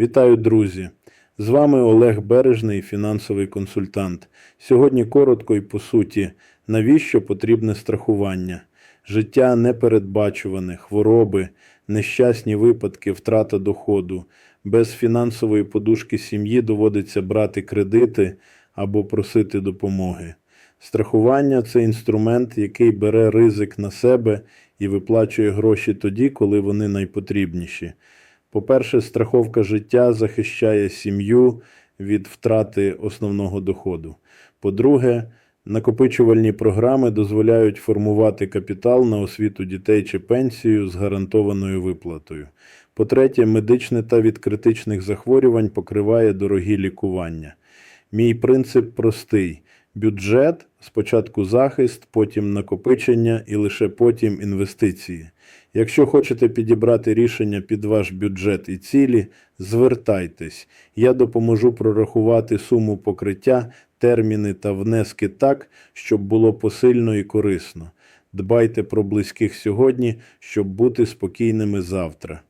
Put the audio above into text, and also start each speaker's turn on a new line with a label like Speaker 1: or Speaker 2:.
Speaker 1: Вітаю, друзі! З вами Олег Бережний, фінансовий консультант. Сьогодні коротко і по суті, навіщо потрібне страхування? Життя непередбачуване, хвороби, нещасні випадки, втрата доходу. Без фінансової подушки сім'ї доводиться брати кредити або просити допомоги. Страхування це інструмент, який бере ризик на себе і виплачує гроші тоді, коли вони найпотрібніші. По-перше, страховка життя захищає сім'ю від втрати основного доходу. По-друге, накопичувальні програми дозволяють формувати капітал на освіту дітей чи пенсію з гарантованою виплатою. По-третє, медичне та від критичних захворювань покриває дорогі лікування. Мій принцип простий: бюджет, спочатку захист, потім накопичення і лише потім інвестиції. Якщо хочете підібрати рішення під ваш бюджет і цілі, звертайтесь. Я допоможу прорахувати суму покриття, терміни та внески так, щоб було посильно і корисно. Дбайте про близьких сьогодні, щоб бути спокійними завтра.